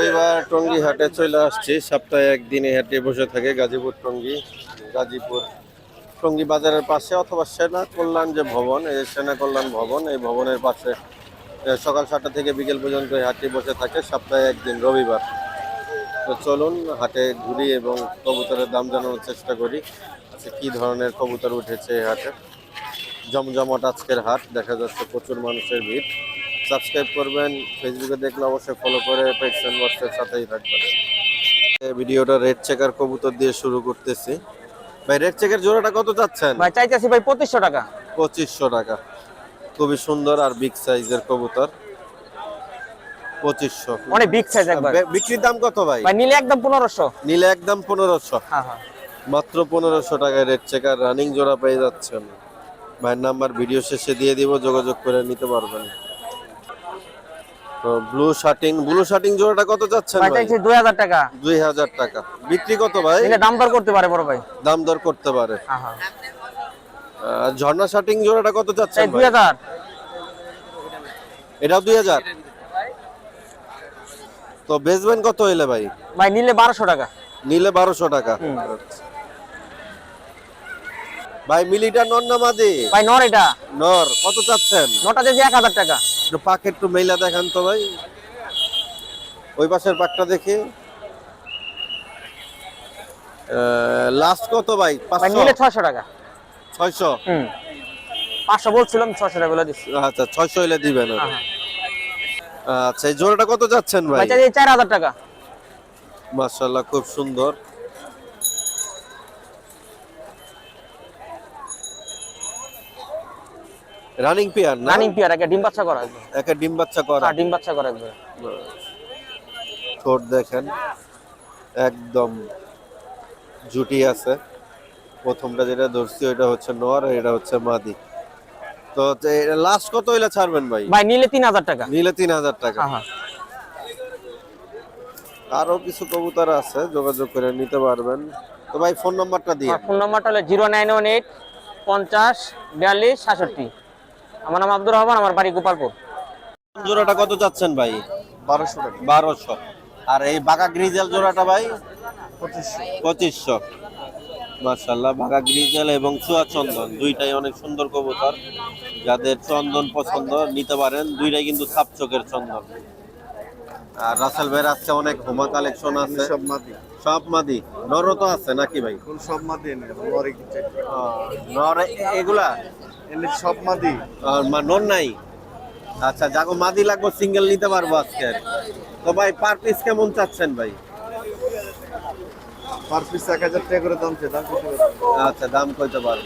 রবিবার টঙ্গী হাটে চলে আসছি। সপ্তাহে একদিন এই হাটে বসে থাকে গাজীপুর টঙ্গী গাজীপুর টঙ্গী বাজারের পাশে অথবা সেনা কল্যাণ যে ভবন, এই সেনা কল্যাণ ভবন, এই ভবনের পাশে সকাল সাতটা থেকে বিকেল পর্যন্ত এই হাটটি বসে থাকে, সপ্তাহে একদিন রবিবার। তো চলুন হাটে ঘুরি এবং কবুতরের দাম জানানোর চেষ্টা করি। আচ্ছা কী ধরনের কবুতর উঠেছে এই হাটে? জমজমাট আজকের হাট, দেখা যাচ্ছে প্রচুর মানুষের ভিড়। সাবস্ক্রাইব করবেন ফেসবুকে দেখলে অবশ্যই ফলো করে পেজ হোয়াটসঅ্যাপ সাথেই থাকবেন। ভিডিওটা রেড চেকার কবুতর দিয়ে শুরু করতেছি। ভাই রেড চেকের জোড়াটা কত চাচ্ছেন? ভাই চাইতেছি ভাই পঁচিশশো টাকা। পঁচিশশো টাকা। খুবই সুন্দর আর বিগ সাইজের কবুতর। পঁচিশশো। অনেক বিগ সাইজ একবার। বিক্রির দাম কত ভাই? ভাই নিলে একদম পনেরোশো। নিলে একদম পনেরোশো। হ্যাঁ হ্যাঁ। মাত্র পনেরোশো টাকায় রেড চেকার রানিং জোড়া পেয়ে যাচ্ছেন। ভাইয়ের নাম্বার ভিডিও শেষে দিয়ে দিব যোগাযোগ করে নিতে পারবেন। ব্লু শার্টিং ব্লু শার্টিং জোড়াটা কত যাচ্ছেন ভাই দুই হাজার টাকা। দুই হাজার টাকা। বিক্রি কত ভাই? নিলে দাম দর করতে পারে বড় ভাই। দাম দর করতে পারে। হ্যাঁ হ্যাঁ ঝর্ণা শার্টিং জোড়াটা কত দুই ভাই? হাজার। এটাও দুই হাজার। তো বেচবেন কত হইলে ভাই? ভাই নিলে বারোশো টাকা। নিলে বারোশো টাকা। ভাই মিলিটার নন না মাদি ভাই নর এটা। নর কত চাচ্ছেন? নটা এক হাজার টাকা। একটু পাক একটু মেলা দেখান তো ভাই। ওই পাশের পাকটা দেখি। লাস্ট কত ভাই? নিলে ছয়শো টাকা। ছয়শো? পাঁচশো বলছিলাম ছয়শো টাকা বলে দিচ্ছি। আচ্ছা ছয়শো হইলে দিবেন হ্যাঁ হ্যাঁ। আচ্ছা এই জোড়াটা কত যাচ্ছেন ভাই? চার হাজার টাকা। মাশাল্লাহ খুব সুন্দর। রানিং পেয়ার না? রানিং পিয়ার একটা ডিম বাচ্চা করা। একবার একে ডিম বাচ্চা করা। হ্যাঁ ডিম বাচ্চা করা একবার। ঠোঁট দেখেন একদম জুটি আছে। প্রথমটা যেটা ধরছি ওইটা হচ্ছে নর আর এটা হচ্ছে মাদি। তো লাস্ট কত হইলে ছাড়বেন ভাই? ভাই নিলে তিন হাজার টাকা। নিলে তিন হাজার টাকা। হ্যাঁ হ্যাঁ। আরও কিছু কবুতর আছে যোগাযোগ করে নিতে পারবেন। তো ভাই ফোন নাম্বারটা দিয়ে। ফোন নাম্বারটা হলো জিরো নাইন ওয়ান এইট পঞ্চাশ বিয়াল্লিশ সাতষট্টি। আমার নাম আব্দুর রহমান আমার বাড়ি গোপালপুর। জোড়াটা কত যাচ্ছেন ভাই? বারোশো টাকা। বারোশো। আর এই বাঘা গ্রিজেল জোড়াটা ভাই? পঁচিশশো। পঁচিশশো। মার্শাল্লাহ বাঘা গ্রিজেল এবং চুয়া চন্দন। দুইটাই অনেক সুন্দর কবুতর। যাদের চন্দন পছন্দ নিতে পারেন। দুইটাই কিন্তু সাপ চোখের চন্দন। আর রাসেল ভাইয়ের আজকে অনেক হোমা কালেকশন আছে। সব মাদি। সব মাদি। নরও তো আছে নাকি ভাই? সব মাদি নর এগুলা? সব মাদি। নর নাই? আচ্ছা যাগো মাদি লাগবে সিঙ্গেল নিতে পারব আজকে। তো ভাই পার পিস কেমন চাচ্ছেন ভাই? পার পিস এক হাজার টাকা করে দাম দাম আচ্ছা দাম কইতে পারব।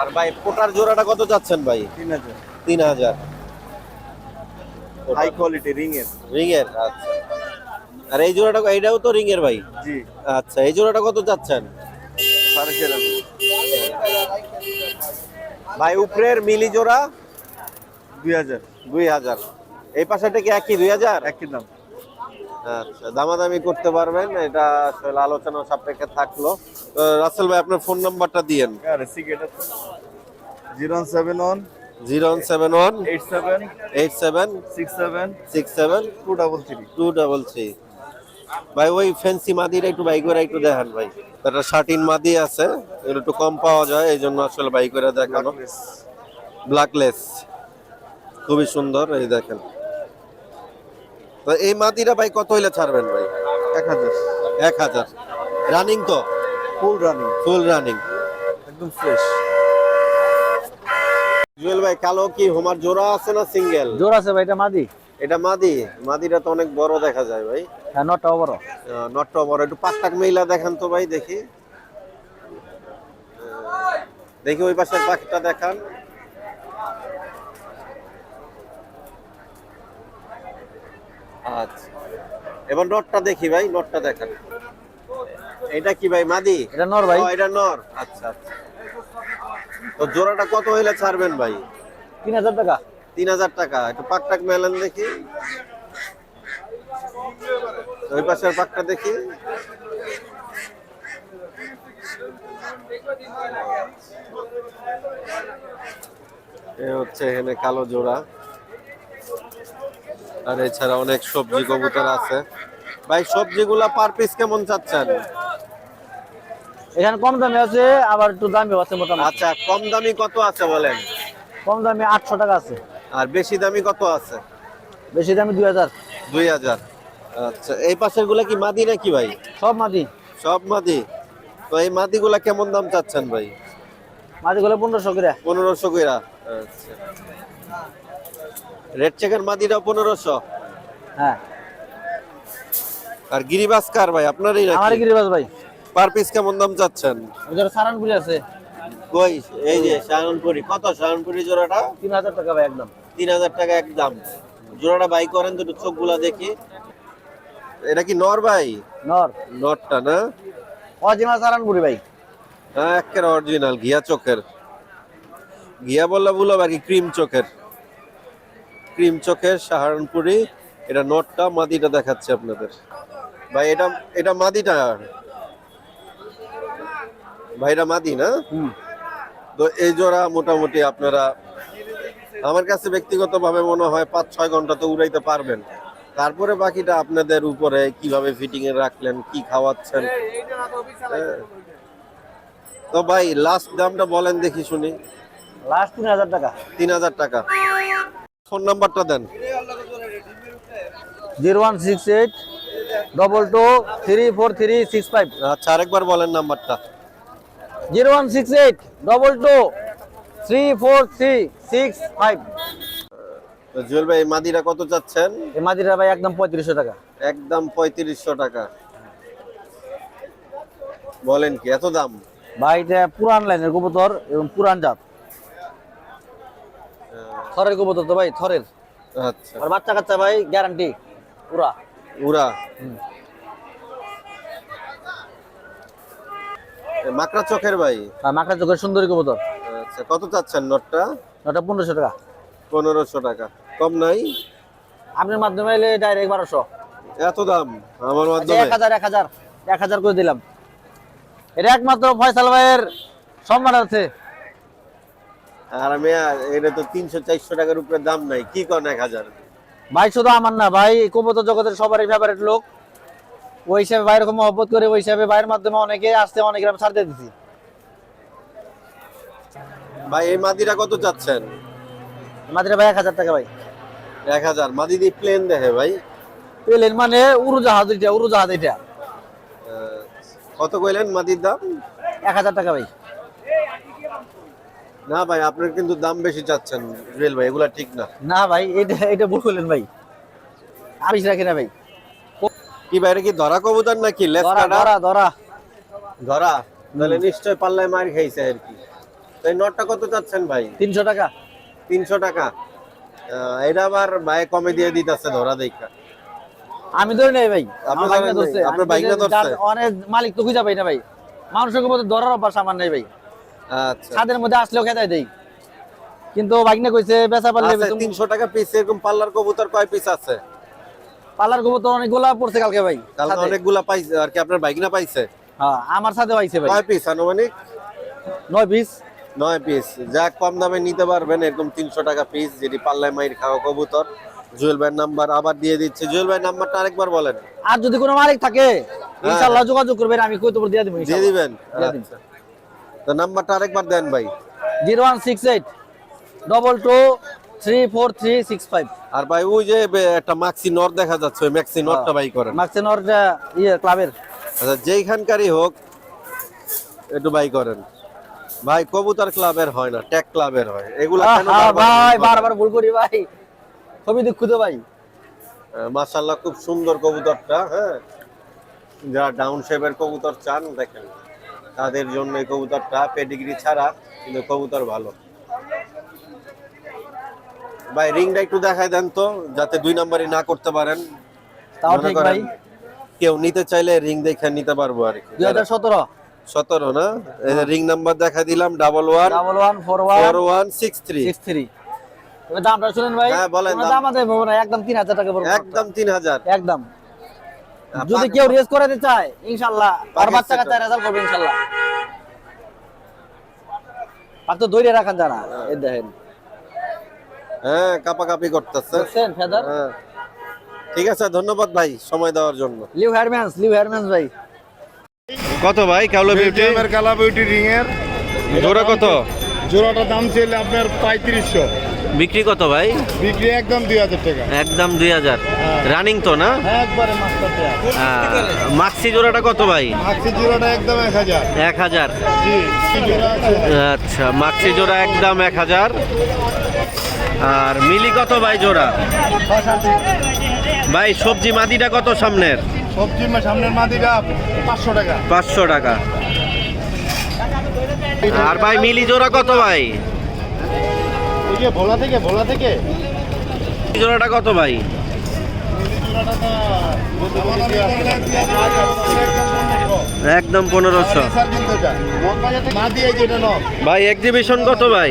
আর ভাই পোটার জোড়াটা কত যাচ্ছেন ভাই? তিন হাজার। তিন হাজার। হাই কোয়ালিটি রিং এর রিং এর আচ্ছা। আর এই জোড়াটা এইটাও তো রিং এর ভাই? জি। আচ্ছা এই জোড়াটা কত সাড়ে চার ভাই উপরের মিলি জোড়া দুই হাজার। দুই হাজার। এই পাশেটা কি একই দুই হাজার? একই দাম। আচ্ছা দামাদামি করতে পারবেন এটা আসলে আলোচনা সাপেক্ষে থাকল। রাসেল ভাই আপনার ফোন নাম্বারটা দিয়েন। আরে zero seven one zero seven one eight seven eight seven six seven six seven two double three. Two double three. ভাই ওই ফ্যান্সি মাদিটা একটু বাই করে একটু দেখান ভাই। একটা শার্টিন মাদি আছে এগুলো একটু কম পাওয়া যায় এই জন্য আসলে বাই করে দেখানো। ব্ল্যাকলেস খুবই সুন্দর এই দেখেন। তো এই মাদিরা ভাই কত হইলে ছাড়বেন ভাই? এক হাজার। এক হাজার। রানিং তো? ফুল রানিং ফুল রানিং একদম ফ্রেশ জুয়েল ভাই কালো কি হোমার জোড়া আছে না সিঙ্গেল? জোর আছে ভাই এটা মাদি। এটা মাদি? মাদিটা তো অনেক বড় দেখা যায় ভাই। হ্যাঁ নটা বড়। নটটা বড়। একটু পাক মেইলা দেখান তো ভাই দেখি। দেখি ওই পাশের পাখিটা দেখান। আচ্ছা। এবার নটটা দেখি ভাই নটটা দেখান। এটা কি ভাই মাদি? এটা নর ভাই। এটা নর। আচ্ছা আচ্ছা। তো জোড়াটা কত হইলে ছাড়বেন ভাই? তিন হাজার টাকা। তিন হাজার টাকা। একটু পাক টাক মেলেন দেখি। ওই পাশের পাকটা দেখি। এ হচ্ছে এখানে কালো জোড়া। আর এছাড়া অনেক সবজি কবুতর আছে। ভাই সবজিগুলা পার পিস কেমন চাচ্ছেন? এখানে কম দামে আছে আবার একটু দামি আছে মোটামুটি। আচ্ছা কম দামি কত আছে বলেন? কম দামে আটশো টাকা আছে। আর বেশি দামি কত আছে? বেশি দামি দুই হাজার। দুই হাজার। আচ্ছা এই পাশেরগুলা কি মাদি নাকি ভাই? সব মাদি। সব মাদি। তো এই মাদিগুলা কেমন দাম চাচ্ছেন ভাই? মাটি গুলো পনেরোশো করে। পনেরোশো কইরা। আচ্ছা। রেড চেকের মাদিটা পনেরোশো? হ্যাঁ। আর গিরিবাস কার ভাই? আপনারই আমার গিরিবাস ভাই। পার পিস কেমন দাম চাচ্ছেন? ওদের সারানপুরি আছে। কই? এই যে শাহনপুরি কত শাহনপুরি জোড়াটা? তিন হাজার টাকা ভাই একদম। তিন হাজার টাকা একদম। জোড়াটা বাই করেন দুটো চোখগুলা দেখি। এটা কি নর ভাই? নর। নরটা না? অরিজিনাল সারানপুরি ভাই। হ্যাঁ একের অরিজিনাল ঘিয়া চোখের। ঘিয়া বললে বলো বাকি ক্রিম চোখের। ক্রিম চোখের সাহারনপুরি এটা নটটা মাদিটা দেখাচ্ছে আপনাদের। ভাই এটা এটা মাদিটা ভাই এটা মাদি না? হুম। তো এই জোড়া মোটামুটি আপনারা আমার কাছে ব্যক্তিগতভাবে মনে হয় পাঁচ ছয় ঘণ্টা তো উড়াইতে পারবেন। তারপরে বাকিটা আপনাদের উপরে কীভাবে ফিটিং এ রাখলেন কি খাওয়াচ্ছেন? হ্যাঁ। তো ভাই লাস্ট দামটা বলেন দেখি শুনি। লাস্ট তিন হাজার টাকা। তিন হাজার টাকা। ফোন নাম্বারটা দেন। Zero one six eight double two three four three six five আচ্ছা আরেকবার বলেন নাম্বারটা। Zero one six eight double two three four three six five Jewel ভাই মাদিরা কত চাচ্ছেন? এই মাদিরা ভাই একদম পঁয়ত্রিশশো টাকা। একদম পঁয়ত্রিশশো টাকা। বলেন কি এত দাম? ভাই এটা পুরান লাইনের কবুতর এবং পুরান জাত। থরের কবুতর তো ভাই থরের। আচ্ছা। আর বাচ্চা কাচ্চা ভাই গ্যারান্টি পুরা উড়া। মাকড়া চোখের ভাই? আর মাকড়া চোখের সুন্দরী কবুতর। আচ্ছা কত চাচ্ছেন নোটটা? ওটা পনেরোশো টাকা। পনেরোশো টাকা। কম নাই? আপনার মাধ্যমে এলে ডাইরেক্ট বারোশো। এত দাম? আমার আচ্ছা, মাধ্যমে? এক হাজার এক হাজার এক হাজার করে দিলাম। এটা একমাত্র ফয়সাল ভাইয়ের সম্মান আছে। আর আমি এটা তো তিনশো চারশো টাকার উপরে দাম নাই। কি করেন এক হাজার? ভাই শুধু আমার না ভাই কবুতর জগতের সবারই ফেভারিট লোক। ওই হিসাবে ভাই এরকম মহব্বত করে ওই হিসাবে ভাইয়ের মাধ্যমে অনেকে আসতে অনেকে আমি ছাড় দিয়ে দিছি। ভাই এই মাদিরা কত চাচ্ছেন? মাত্র ভাই এক হাজার টাকা ভাই। এক হাজার। মাদি দিয়ে প্লেন দেখে ভাই। পেলেন মানে উড়োজাহাজ এটা উড়োজাহাজ এটা। কত কইলেন মাদির দাম? এক হাজার টাকা ভাই। না ভাই আপনার কিন্তু দাম বেশি চাচ্ছেন জুয়েল ভাই এগুলা ঠিক না। না ভাই এটা এটা ভুল করলেন ভাই। আমি রাখি না ভাই। কি বাইরে কি ধরা কবুতর নাকি ধরা ধরা ধরা। তাহলে নিশ্চয় পাল্লায় মার খাইছে আর কি। তো এই নটটা কত চাচ্ছেন ভাই? তিনশো টাকা। তিনশো টাকা। এটা আবার ভাই কমে দিয়ে দিতেছে ধরা দেখা। আমি ধরে নাই ভাই আমার ভাইনা ধরছে? আপনার আমি ধরছে? অনেক মালিক তো খুঁজে পাই না ভাই। মানুষের মধ্যে ধরার অভ্যাস আমার নাই ভাই। আচ্ছা। ছাদের মধ্যে আসলেও খেতে দেই। কিন্তু ভাগনা কইছে বেচা পারলে আচ্ছা তিনশো টাকা পিস এরকম পাল্লার কবুতর কয় পিস আছে? পার্লার গোবর তো অনেক গোলা পড়ছে কালকে ভাই কালকে। অনেকগুলা পাইছে আর কি আপনার বাইক না পাইছে? হ্যাঁ আমার সাথে পাইছে ভাই। কয় পিস আনুমানিক? নয় পিস নয় পিস যা কম দামে নিতে পারবেন এরকম তিনশো টাকা পিস যেটি পাল্লায় মাইর খাওয়া কবুতর। জুয়েল ভাইয়ের নাম্বার আবার দিয়ে দিচ্ছে। জুয়েল ভাই নাম্বারটা আরেকবার বলেন। আর যদি কোনো মালিক থাকে ইনশাআল্লাহ যোগাযোগ করবেন আমি কই দিয়ে দিব দিয়ে দিবেন। আচ্ছা। তো নাম্বারটা আরেকবার দেন ভাই। Zero one six eight double two three four three six five. আর ভাই ওই যে একটা মাক্সি নর দেখা যাচ্ছে ওই ম্যাক্সি নরটা ভাই করেন। মার্কসেনর ইয়ে ক্লাবের। আচ্ছা যেইখানকারই হোক একটু বাই করেন। ভাই কবুতর ক্লাবের হয় না ট্যাগ ক্লাবের হয়। এগুলা কেন ভাই বারবার ভুল করি ভাই। খুবই দুঃখিত ভাই। মাশাআল্লাহ খুব সুন্দর কবুতরটা হ্যাঁ। যারা ডাউন শেপের কবুতর চান দেখেন। তাদের জন্য কবুতরটা পেডিগ্রি ছাড়া কিন্তু কবুতর ভালো। ভাই রিংটা একটু দেখায় দেন তো যাতে দুই নাম্বারই না করতে পারেন। তাও ঠিক ভাই। কেউ নিতে চাইলে রিং দেখে নিতে পারব আর কি। দুই হাজার সতেরো। সতেরো না? এই যে রিং নাম্বার দেখা দিলাম double one double one four one four one six three six three তবে দামটা শুনেন ভাই হ্যাঁ, বলেন দাম। আছে না একদম তিন হাজার টাকা পড়বে একদম তিন হাজার। একদম। যদি কেউ রেস করাতে চায় ইনশাল্লাহ। আর বাচ্চা কাচ্চা রেজাল্ট করবে ইনশাল্লাহ। আর তো দৌড়ে রাখান জানা এই দেখেন। হ্যাঁ কাপাকাপি করতেছে। হ্যাঁ। ঠিক আছে ধন্যবাদ ভাই সময় দেওয়ার জন্য। লিউ হেয়ারম্যান্স লিউ হেয়ারম্যান্স ভাই। কত ভাই কালো বিউটি বেলজিয়ামের কালা বিউটি রিং এর। জোড়া কত? জোড়াটার দাম ছিল আপনার পঁয়ত্রিশশো। বিক্রি কত ভাই? বিক্রি একদম দুই হাজার টাকা। একদম দুই হাজার। রানিং তো না? একবারে মাস্টার মাক্সি জোড়াটা কত ভাই? মাক্সি জোড়াটা একদম এক হাজার। এক হাজার। জি আচ্ছা মাক্সি জোড়া একদম এক হাজার। আর মিলি কত ভাই জোড়া? ভাই সবজি মাদিটা কত সামনের? সবজি সামনের মাদিটা পাঁচশো টাকা। পাঁচশো টাকা। আর ভাই মিলি জোড়া কত ভাই? ভোলা থেকে ভোলা থেকে। জোড়াটা কত ভাই? একদম পনেরোশো। ভাই এক্সিবিশন কত ভাই?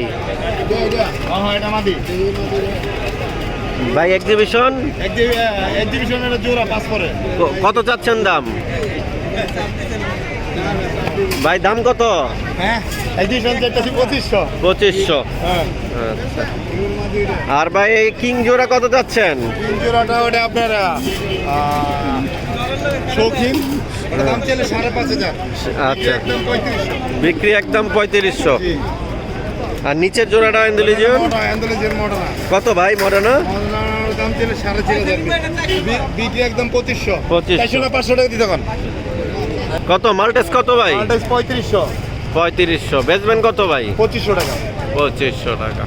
ভাই এক্সিবিশন এক্সিবিশনের জোড়া পাস করে। কত চাচ্ছেন দাম? ভাই দাম কত? হ্যাঁ পঁচিশশো। হ্যাঁ। আচ্ছা। আর ভাই এই কিং জোড়া কত যাচ্ছেন জোড়াটা ওটা আপনার শৌখিন। আচ্ছা। বিক্রি একদম পঁয়ত্রিশশো। আর নিচের জোড়াটা অ্যান্ডোলজির কত ভাই মডার্না দাম ছিল সাড়ে তিন বি- বিক্রি একদম পঁচিশশো। 2500 চারশো না পাঁচশো টাকা দিতে কত? মাল্টেস কত ভাই? মালটাইস পঁয়ত্রিশশো। পঁয়ত্রিশশো। বেচবেন কত ভাই? পঁচিশশো টাকা। পঁচিশশো টাকা।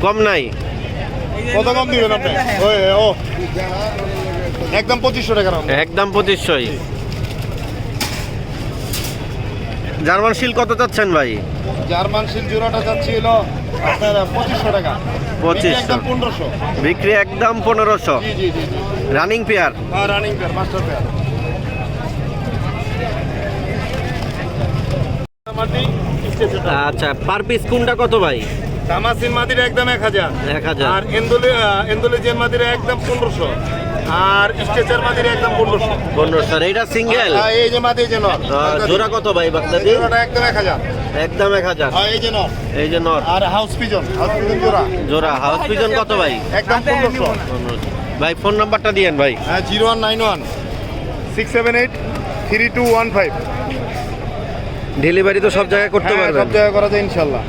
কম নাই? কত কম দিবেন আপনি? ও। একদম পঁচিশশো টাকা একদম পঁচিশশোই। জার্মান শিল কত চাচ্ছেন ভাই? জার্মান শিল জোড়াটা যাচ্ছিল আপনার পঁচিশশো টাকা। 2500 একদম পনেরোশো। বিক্রি একদম পনেরোশো। Running pair? হ্যাঁ রানিং পেয়ার মাস্টার পেয়ার। আচ্ছা পার পিস কোনটা কত ভাই? তামাসিন মাদিরা একদম এক হাজার। এক হাজার। আর এন্দোলে এন্দোলেজিয়ান মাদিরা একদম পনেরোশো। আর স্টেচার মাদিরা একদম পনেরোশো পনেরো স্যার এটা সিঙ্গেল এই যে মাদি যে নর জোড়া কত ভাই বাগদাদি জোড়াটা একদম এক হাজার। একদম এক হাজার। এই যে নর। এই যে নর। আর হাউস পিজন হাউস পিজন জোড়া। জোড়া হাউস পিজন কত ভাই? একদম পনেরোশো ভাই ফোন নাম্বারটা দিয়েন ভাই। হ্যাঁ zero one nine one. Six seven eight three two one five. Delivery তো সব জায়গায় করতে হ্যাঁ, সব পারবেন জায়গায় করা যায় ইনশাল্লাহ।